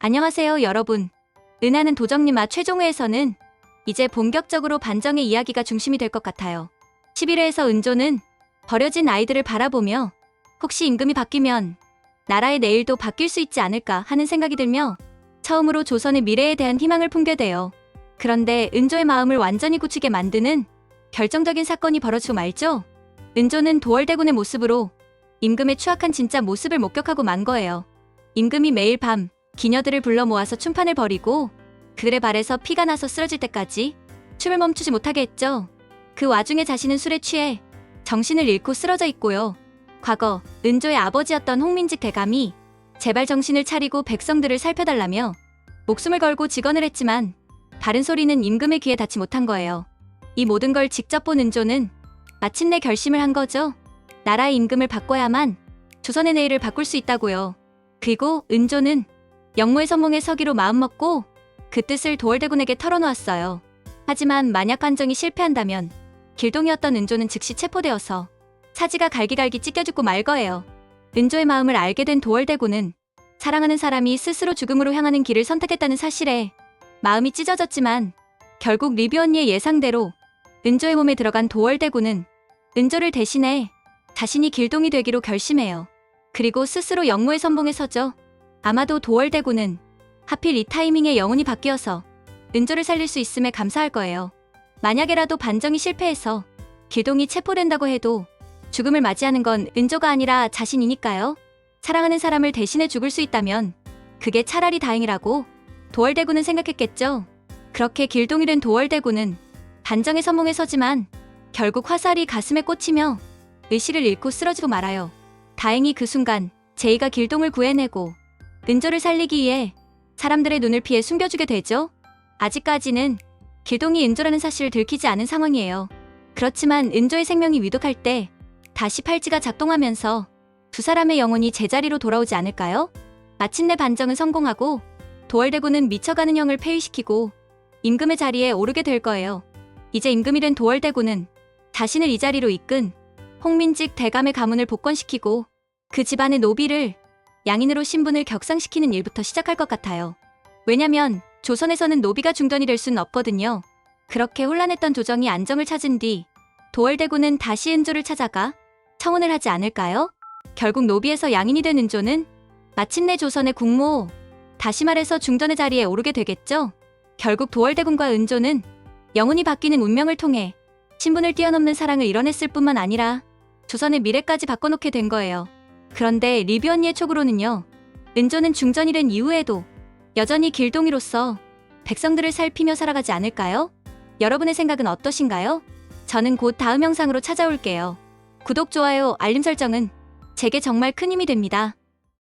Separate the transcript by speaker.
Speaker 1: 안녕하세요, 여러분. 은하는 도정님아 최종회에서는 이제 본격적으로 반정의 이야기가 중심이 될 것 같아요. 11회에서 은조는 버려진 아이들을 바라보며 혹시 임금이 바뀌면 나라의 내일도 바뀔 수 있지 않을까 하는 생각이 들며 처음으로 조선의 미래에 대한 희망을 품게 돼요. 그런데 은조의 마음을 완전히 굳히게 만드는 결정적인 사건이 벌어지고 말죠. 은조는 도월대군의 모습으로 임금의 추악한 진짜 모습을 목격하고 만 거예요. 임금이 매일 밤 기녀들을 불러 모아서 춤판을 벌이고 그들의 발에서 피가 나서 쓰러질 때까지 춤을 멈추지 못하게 했죠. 그 와중에 자신은 술에 취해 정신을 잃고 쓰러져 있고요. 과거 은조의 아버지였던 홍민직 대감이 제발 정신을 차리고 백성들을 살펴달라며 목숨을 걸고 직언을 했지만 다른 소리는 임금의 귀에 닿지 못한 거예요. 이 모든 걸 직접 본 은조는 마침내 결심을 한 거죠. 나라의 임금을 바꿔야만 조선의 내일을 바꿀 수 있다고요. 그리고 은조는 영모의 선몽에 서기로 마음먹고 그 뜻을 도월대군에게 털어놓았어요. 하지만 만약 관정이 실패한다면 길동이었던 은조는 즉시 체포되어서 사지가 갈기갈기 찢겨 죽고 말 거예요. 은조의 마음을 알게 된 도월대군은 사랑하는 사람이 스스로 죽음으로 향하는 길을 선택했다는 사실에 마음이 찢어졌지만 결국 리뷰 언니의 예상대로 은조의 몸에 들어간 도월대군은 은조를 대신해 자신이 길동이 되기로 결심해요. 그리고 스스로 영모의 선봉에 서죠. 아마도 도월대군은 하필 이 타이밍에 영혼이 바뀌어서 은조를 살릴 수 있음에 감사할 거예요. 만약에라도 반정이 실패해서 길동이 체포된다고 해도 죽음을 맞이하는 건 은조가 아니라 자신이니까요. 사랑하는 사람을 대신해 죽을 수 있다면 그게 차라리 다행이라고 도월대군은 생각했겠죠. 그렇게 길동이 된 도월대군은 반정의 선몽에 서지만 결국 화살이 가슴에 꽂히며 의식을 잃고 쓰러지고 말아요. 다행히 그 순간 제이가 길동을 구해내고 은조를 살리기 위해 사람들의 눈을 피해 숨겨주게 되죠. 아직까지는 길동이 은조라는 사실을 들키지 않은 상황이에요. 그렇지만 은조의 생명이 위독할 때 다시 팔찌가 작동하면서 두 사람의 영혼이 제자리로 돌아오지 않을까요? 마침내 반정은 성공하고 도월대군은 미쳐가는 형을 폐위시키고 임금의 자리에 오르게 될 거예요. 이제 임금이 된 도월대군은 자신을 이 자리로 이끈 홍민직 대감의 가문을 복권시키고 그 집안의 노비를 양인으로 신분을 격상시키는 일부터 시작할 것 같아요. 왜냐면 조선에서는 노비가 중전이 될 수는 없거든요. 그렇게 혼란했던 조정이 안정을 찾은 뒤 도월대군은 다시 은조를 찾아가 청혼을 하지 않을까요? 결국 노비에서 양인이 된 은조는 마침내 조선의 국모, 다시 말해서 중전의 자리에 오르게 되겠죠? 결국 도월대군과 은조는 영혼이 바뀌는 운명을 통해 신분을 뛰어넘는 사랑을 이뤄냈을 뿐만 아니라 조선의 미래까지 바꿔놓게 된 거예요. 그런데 리뷰 언니의 촉으로는요. 은조는 중전이 된 이후에도 여전히 길동이로서 백성들을 살피며 살아가지 않을까요? 여러분의 생각은 어떠신가요? 저는 곧 다음 영상으로 찾아올게요. 구독, 좋아요, 알림 설정은 제게 정말 큰 힘이 됩니다.